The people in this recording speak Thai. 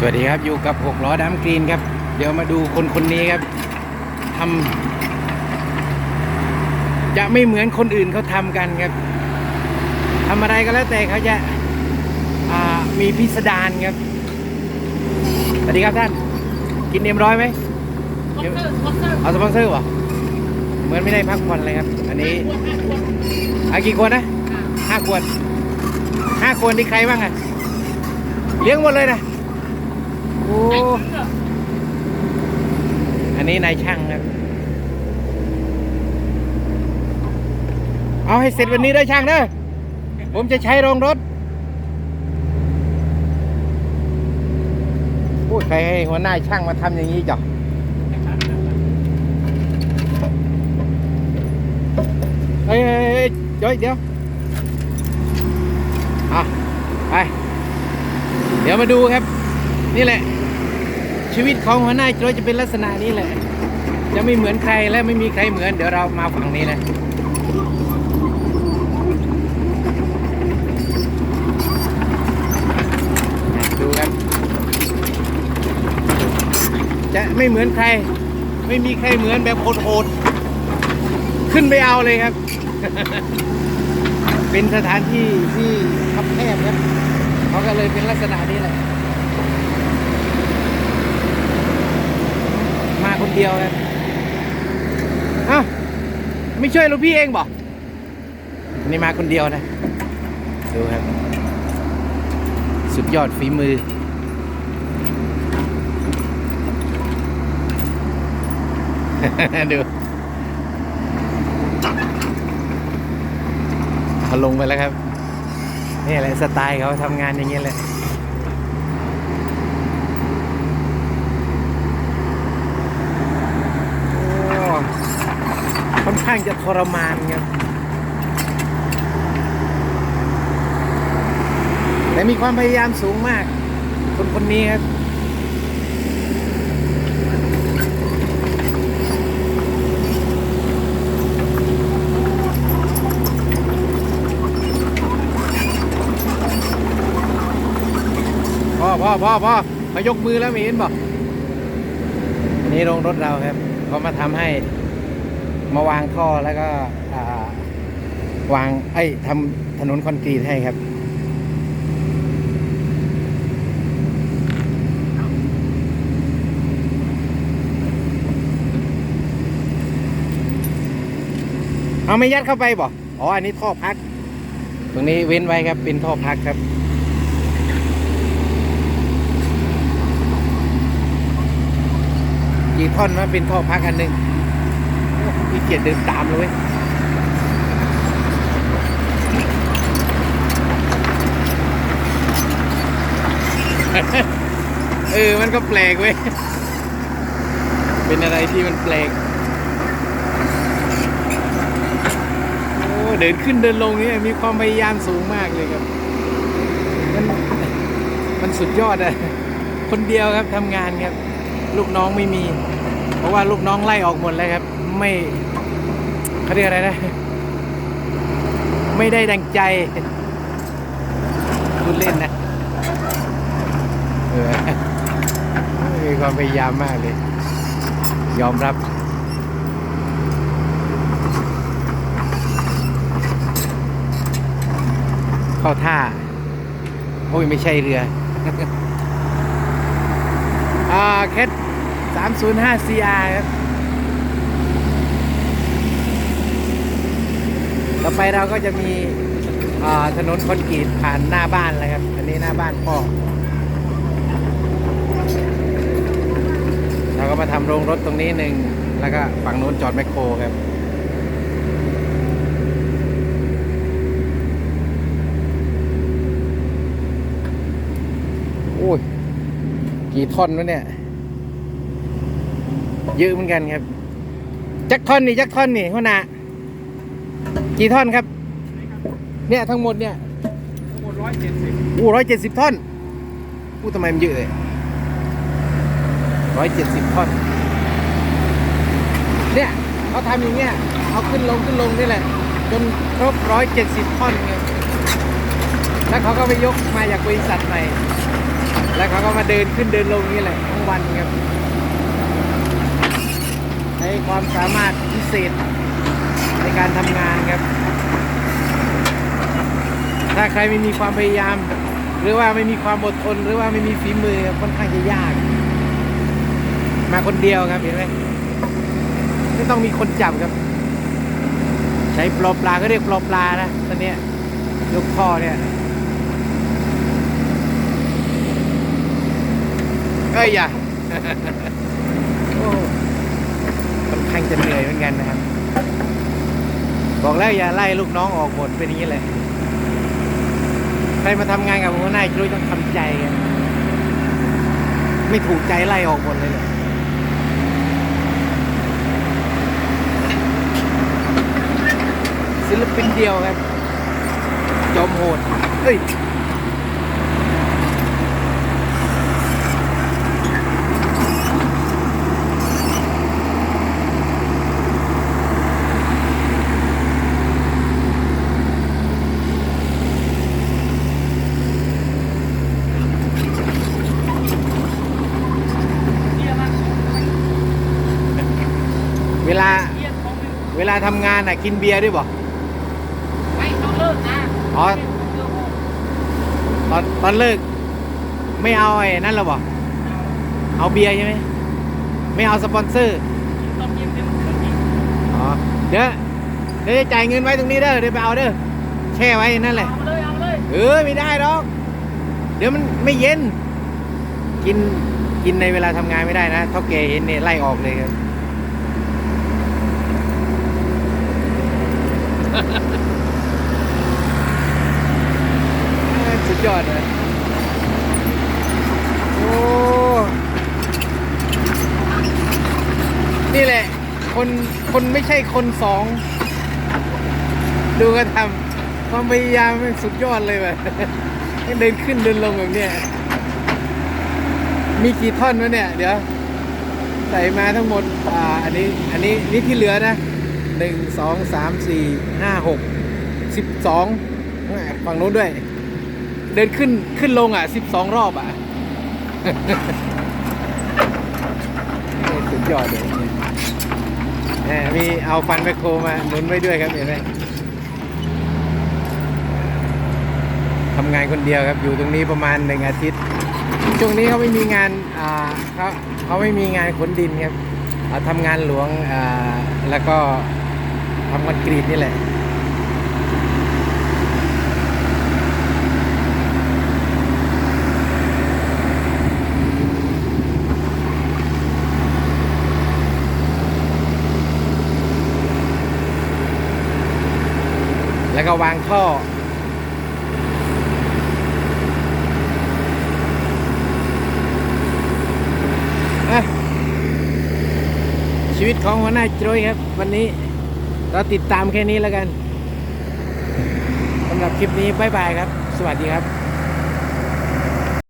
สวัสดีครับอยู่กับหกล้อดัมกรีนครับ เดี๋ยวมาดูคนคนนี้ครับทำจะไม่เหมือนคนอื่นเขาทำกันครับทำอะไรก็แล้วแต่เขาจะอ่ามีพิสดารครับสวัสดีครับท่าน กินเอ็มร้อยไหมบ็อกเซอร์บ็อกเซอร์เอาสปอนเซอร์วะเหมือนไม่ได้พักผ่อนเลยครับ อันนี้อากี่คนนะห้าขวดห้าขวดนี่ใครบ้างอะเลี้ยงหมดเลยนะ โอ้อันนี้นายช่างครับ เอาให้เสร็จวันนี้ได้ช่างเด้อผมจะใช้โรงรถพูดใครให้หัวหน้าช่างมาทำอย่างนี้จ้ะเฮ้ยเฮ้ยเฮ้ยเดี๋ยวเดี๋ยวอะไป เดี๋ยวมาดูครับ นี่แหละ ชีวิตของหัวหน้าโจจะเป็นลักษณะนี้แหละ จะไม่เหมือนใครและไม่มีใครเหมือน เดี๋ยวเรามาฝั่งนี้นะดูครับ จะไม่เหมือนใคร ไม่มีใครเหมือนแบบโหดๆขึ้นไปเอาเลยครับ เป็นสถานที่ที่คับแคบครับเขาก็เลยเป็นลักษณะนี้แหละ มา คนเดียวครับอ้าวไม่ช่วยหลูกพี่เองบอกนี่มาคนเดียวนะ ดูครับ สุดยอดฝีมือ ดูเขาลงไปแล้วครับ นี่แหละสไตล์เขาทำงานอย่างนี้แหละ โอ้ค่อน ข้างจะทรมานครับแต่มีความพยายามสูงมาก คนคนนี้ครับพ่อพ่อพ่อพ่อเขายกมือแล้วม่เห็นบอกนนี้โรงรถเราครับเขามาทำให้ มาวางท่อแล้วก็วางไอ้ทำถนนคอนกรีตให้ครับเอาไม่ยัดเข้าไปบ่อ๋อ อันนี้ท่อพัก ตรงนี้เว้นไว้ครับ เป็นท่อพักครับ กี่ท่อนมาเป็นท่อพักอันหนึ่ง มีเกียรติเดินตามเลย เออ มันก็แปลกเว้ย เป็นอะไรที่มันแปลก โอ้ เดินขึ้นเดินลงเนี่ยมีความพยายามสูงมากเลยครับ มัน มันสุดยอดอะคนเดียวครับทำงานครับ ลูกน้องไม่มี เพราะว่าลูกน้องไล่ออกหมดเลยครับ ไม่เขาเรียกอะไรนะ ไม่ได้ดังใจพูดเล่นนะเออมีความพยายามมากเลย ยอมรับเข้าท่า โอ้ย ไม่ใช่เรือ อ่า แคท305 CR ครับ ต่อไปเราก็จะมีถนนคอนกรีตผ่านหน้าบ้านเลยครับ อันนี้หน้าบ้านพ่อ เราก็มาทำโรงรถตรงนี้หนึ่ง แล้วก็ฝั่งโน้นจอดแมคโครครับโอ้ย กี่ท่อนวะเนี่ย เยอะเหมือนกันครับ จักท่อนนี่ จักท่อนนี่หัวหน้า กี่ท่อนครับ เนี่ยทั้งหมดเนี่ยทั้งหมดร้อยเจ็ดสิบอู้ร้อยเจ็ดสิบท่อนอู้ทำไมมันเยอะเลยร้อยเจ็ดสิบท่อน เนี่ยเขาทำอย่างเงี้ยเอาขึ้นลงขึ้นลงนี่แหละ จนครบร้อยเจ็ดสิบท่อนไงแล้วเขาก็ไปยกมาจากบริษัทใหม่ แล้วเขาก็มาเดินขึ้นเดินลงนี่แหละทั้งวันครับใช้ความสามารถพิเศษ ในการทำงานครับ ถ้าใครไม่มีความพยายาม หรือว่าไม่มีความอดทน หรือว่าไม่มีฝีมือค่อนข้างจะยาก มาคนเดียวครับเห็นไหมไม่ต้องมีคนจับครับ ใช้ปลอปลาก็เรียกปลอปลานะตอนนี้ยกท่อเนี่ยเอ้ยอย่าค่อนข้างจะเหนื่อยเหมือนกันนะครับ บอกแล้วอย่าไล่ลูกน้องออกหมดเป็นอย่างนี้เลยใครมาทำงานกับหัวหน้าช่วยต้องทำใจ ไม่ถูกใจไล่ออกหมดเลยเลยศิลปินเดียวครับ จอมโหดเฮ้ย เบียร์มัน เวลา เบียร์ของมัน เวลา ทำงานอะกินเบียร์ด้วยบ่ไม่ต้องเลิกนะอ๋อเดี๋ยวโอ้ตอนตอนเลิก ไม่เอาไอ้นั่นหรอบ่เอาเบียร์ใช่ไหมไม่เอาสปอนเซอร์ตอนเย็นเดี๋ยวมันขึ้นอีกอ๋อเดี๋ยวเดี๋ยวจะจ่ายเงินไว้ตรงนี้เด้อเดี๋ยวไปเอาเด้อแช่ไว้นั่นแหละเอามาเลยเอามาเลยเออไม่ได้หรอกเดี๋ยวมันไม่เย็น กินกินในเวลาทำงานไม่ได้นะเท่าแกเห็นเนี่ยไล่ออกเลยครับ สุดยอดเลยโอ้นี่แหละ คนคนไม่ใช่คนสอง ดูกันทำความพยายามมันสุดยอดเลยแบบเดินขึ้นเดินลงแบบเนี้ยมีกี่ท่อนวะเนี่ย เดี๋ยว ใส่มาทั้งหมด อ่า อันนี้ อันนี้ นี่ที่เหลือนะ หนึ่งสองสามสี่ห้าหกสิบสองฝั่งนู้นด้วย เดินขึ้นขึ้นลงอะสิบสองรอบอะสุดยอดเลยแหมมีเอาฟันแมคโครมาหนุนไว้ด้วยครับเห็นไหมทำงานคนเดียวครับอยู่ตรงนี้ประมาณหนึ่งอาทิตย์ ช่วงนี้เขาไม่มีงานอ่าเขาเขาไม่มีงานขนดินครับเอาทำงานหลวงอ่าแล้วก็ ทำคอนกรีตนี่แหละแล้วก็วางท่ออะชีวิตของหัวหน้าโจยครับ วันนี้ เราติดตามแค่นี้แล้วกันสำหรับคลิปนี้บ๊ายบายครับ สวัสดีครับ